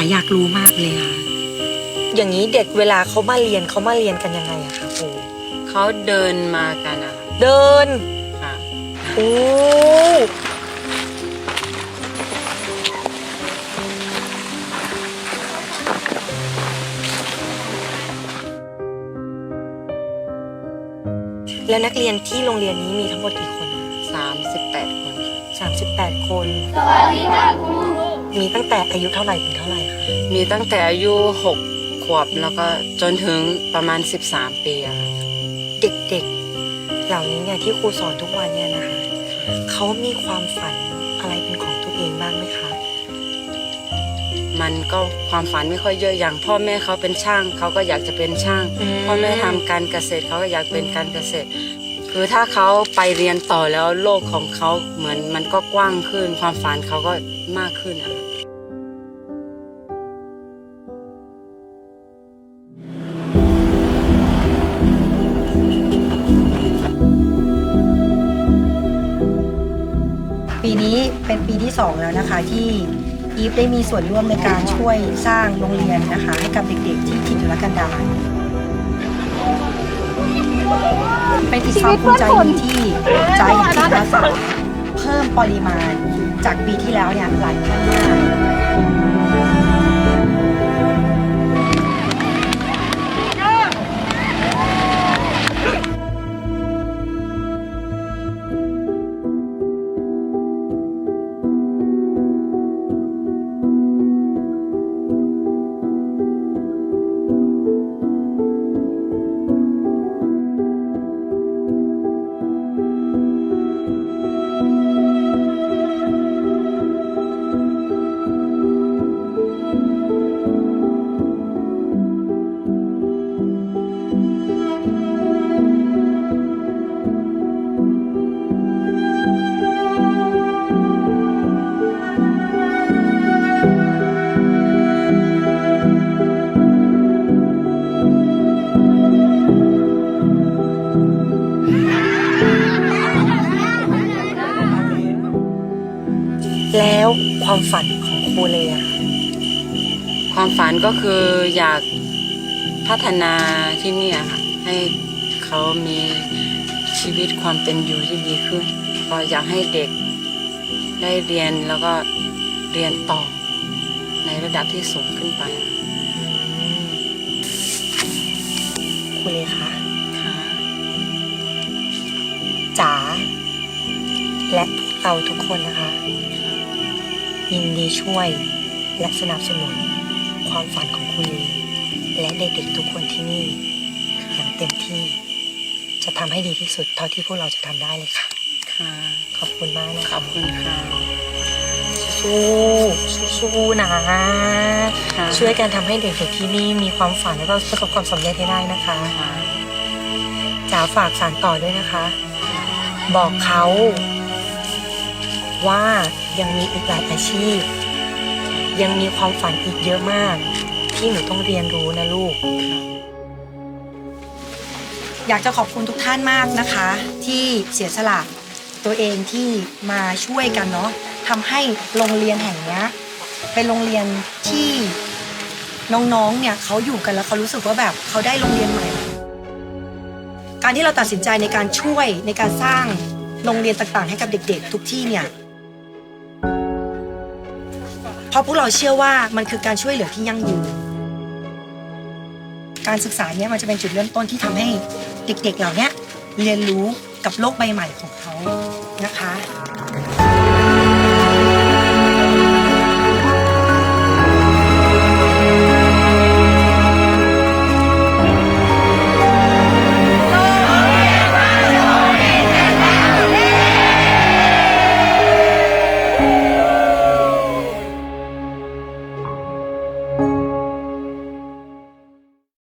าอยากรู้มากเลยค่ะ อย่างนี้เด็กเวลาเขามาเรียนเขามาเรียนกันยังไงอะคะครูเขาเดินมากันอะค่ะเดินค่ะโอ้แล้วนักเรียนที่โรงเรียนนี้มีทั้งหมดกี่คน 38 คนค่ะ38 คน มีตั้งแต่อายุเท่าไหร่ถึงเท่าไหร่คะมีตั้งแต่อายุ6ขวบแล้วก็จนถึงประมาณ 13 ปีอะค่ะเด็กๆ เหล่านี้เนี่ยที่ครูสอนทุกวันเนี่ยนะคะเขามีความฝันอะไรเป็นของตัวเองบ้างไหมคะ มันก็ความฝันไม่ค่อยเยอะอย่าง พ่อแม่เขาเป็นช่างเขาก็อยากจะเป็นช่าง อืม พ่อแม่ทำการเกษตรเขาก็อยากเป็นการเกษตร คือถ้าเขาไปเรียนต่อแล้วโลกของเขาเหมือนมันก็กว้างขึ้น ความฝันเขาก็มากขึ้นอะ ปีที่ 2 แล้วนะคะ ที่อีฟได้มีส่วนร่วมในการช่วยสร้างโรงเรียนนะคะ ให้กับเด็กๆที่ถิ่นทุรกันดารเป็นอีกความภูมิใจหนึ่งที่ใจของจิตอาสาเพิ่มปริมาณจากปีที่แล้วเนี่ยหลายเท่ามาก แล้วความฝันของครูเลยอะค่ะความฝันก็คืออยากพัฒนาที่เนี่ยค่ะให้เขามีชีวิตความเป็นอยู่ที่ดีขึ้นก็อยากให้เด็กได้เรียนแล้วก็เรียนต่อในระดับที่สูงขึ้นไปอืมครูเลยคะค่ะจ๋าและพวกเราทุกคนนะคะ ยินดีช่วยและสนับสนุนความฝันของคุณลีและเด็กๆทุกคนที่นี่ อย่างเต็มที่จะทำให้ดีที่สุดเท่าที่พวกเราจะทำได้เลยค่ะ ค่ะ ขอบคุณมากนะขคะอบคุณค่ะ สู้สู้ๆนะ ค่ะ ช่วยกันทำให้เด็กๆที่นี่มีความฝันแล้วก็ประสบความสำเร็จให้ได้นะคะค่ะจ๋าฝากสานต่อด้วยนะคะ บอกเขา ว่ายังมีอีกหลายอาชีพ ยังมีความฝันอีกเยอะมาก ที่หนูต้องเรียนรู้นะลูก อยากจะขอบคุณทุกท่านมากนะคะ ที่เสียสละตัวเองที่มาช่วยกันเนาะทำให้โรงเรียนแห่งนี้เป็นโรงเรียนที่น้องๆ เนี่ยเขาอยู่กันแล้วเขารู้สึกว่าแบบเขาได้โรงเรียนใหม่ การที่เราตัดสินใจในการช่วยในการสร้างโรงเรียนต่างๆ ให้กับเด็ก ๆ ทุกที่เนี่ย ราะพวกเราเชื่อว่ามันคือการช่วยเหลือที่ยั่งยืน การศึกษาเนี่ยมันจะเป็นจุดเริ่มต้นที่ทำให้เด็กๆเหล่าเนี้ยเรียนรู้กับโลกใบใหม่ของเขานะคะ